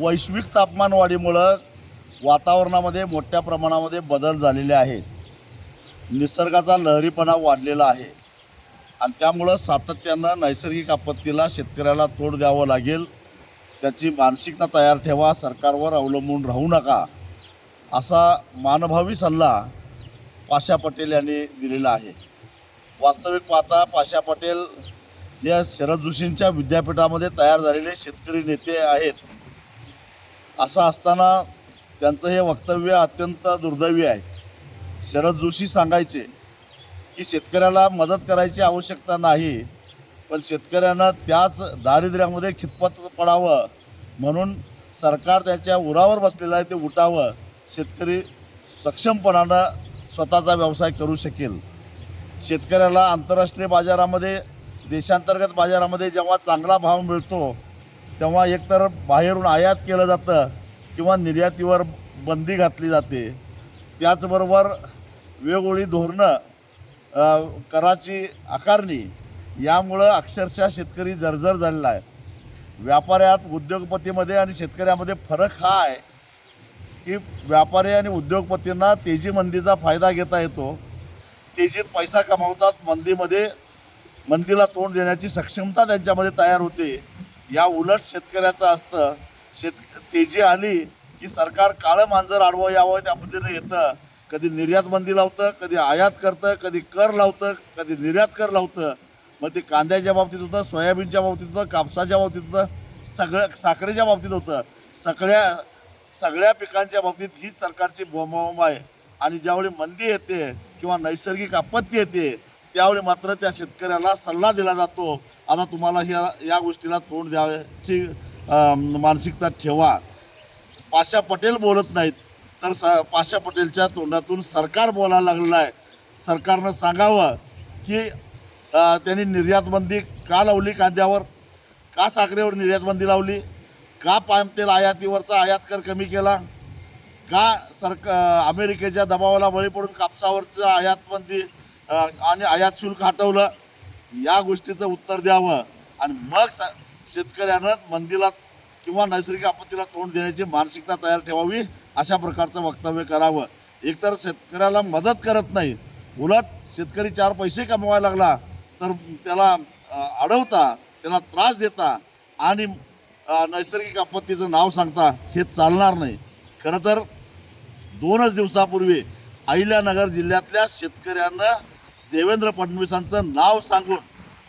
वैश्विक तापमानवाढीमुळं वातावरणामध्ये मोठ्या प्रमाणामध्ये बदल झालेले आहेत. निसर्गाचा लहरीपणा वाढलेला आहे. आणि त्यामुळं सातत्यानं नैसर्गिक आपत्तीला शेतकऱ्याला तोड द्यावं लागेल. त्याची मानसिकता तयार ठेवा सरकारवर अवलंबून राहू नका असा मानभावी सल्ला पाशा पटेल यांनी दिलेला आहे. वास्तविक पाहता पाशा पटेल या शरद जोशींच्या विद्यापीठामध्ये तयार झालेले शेतकरी नेते आहेत. असं असताना त्यांचं हे वक्तव्य अत्यंत दुर्दैवी आहे. शरद जोशी सांगायचे की शेतकऱ्याला मदत करायची आवश्यकता नाही पण शेतकऱ्यांना त्याच दारिद्र्यामध्ये खितपत पडावं म्हणून सरकार त्याच्या उरावर बसलेलं आहे ते उठावं. शेतकरी सक्षमपणानं स्वतःचा व्यवसाय करू शकेल. शेतकऱ्याला आंतरराष्ट्रीय बाजारामध्ये देशांतर्गत बाजारामध्ये जेव्हा चांगला भाव मिळतो तेव्हा एकतर बाहेरून आयात केलं जातं किंवा निर्यातीवर बंदी घातली जाते. त्याचबरोबर वेगवेगळी धोरणं कराची आकारणी यामुळं अक्षरशः शेतकरी जर्जर झालेला आहे. व्यापाऱ्यात उद्योगपतीमध्ये आणि शेतकऱ्यामध्ये फरक हा आहे की व्यापारी आणि उद्योगपतींना तेजी मंदीचा फायदा घेता येतो. तेजीत पैसा कमावतात मंदीमध्ये मंदीला तोंड देण्याची सक्षमता त्यांच्यामध्ये तयार होते. या उलट शेतकऱ्याचं असतं. शेत तेजी आली की सरकार काळं मांजर आडवं यावं त्या पद्धतीनं येतं. कधी निर्यात बंदी लावतं कधी आयात करतं कधी कर लावतं कधी निर्यात कर लावतं. मग ते कांद्याच्या बाबतीत होतं सोयाबीनच्या बाबतीत होतं कापसाच्या बाबतीत होतं सगळं साखरेच्या बाबतीत होतं. सगळ्या सगळ्या पिकांच्या बाबतीत हीच सरकारची बोंबाबोंब आहे. आणि ज्यावेळी मंदी येते किंवा नैसर्गिक आपत्ती येते त्यावेळी मात्र त्या शेतकऱ्याला सल्ला दिला जातो. आता तुम्हाला ह्या या गोष्टीला तोंड द्यायची मानसिकता ठेवा. पाशा पटेल बोलत नाहीत तर स पाशा पटेलच्या तोंडातून सरकार बोलायला लागलेलं आहे. सरकारनं सांगावं की त्यांनी निर्यातबंदी का लावली कांद्यावर? का साखरेवर निर्यातबंदी लावली? का पाम तेल आयातीवरचा आयात कर कमी केला? का सरक अमेरिकेच्या दबावाला बळी पडून कापसावरचं आयातबंदी आणि आयात शुल्क हटवलं? या गोष्टीचं उत्तर द्यावं. आणि मग शेतकऱ्यानं मंदीला किंवा नैसर्गिक आपत्तीला तोंड देण्याची मानसिकता तयार ठेवावी अशा प्रकारचं वक्तव्य करावं. एकतर शेतकऱ्याला मदत करत नाही उलट शेतकरी चार पैसे कमवायला लागला तर त्याला अडवता त्याला त्रास देता आणि नैसर्गिक आपत्तीचं नाव सांगता हे चालणार नाही. खरं तर दोनच दिवसापूर्वी अहिल्यानगर जिल्ह्यातल्या शेतकऱ्यांना देवेंद्र फडणवीसांचं नाव सांगून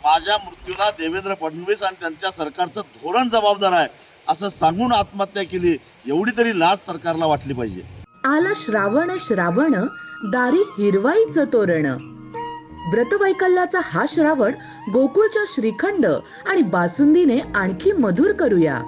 माझ्या मृत्यूला देवेंद्र फडणवीस आणि त्यांच्या सरकारचं धोरण जबाबदार आहे असं सांगून आत्महत्या केली एवढी तरी लाज सरकारला वाटली पाहिजे. आला श्रावण श्रावण दारी हिरवाईचं तोरण. व्रतवैकल्याचा हा श्रावण गोकुळच्या श्रीखंड आणि बासुंदीने आणखी मधुर करूया.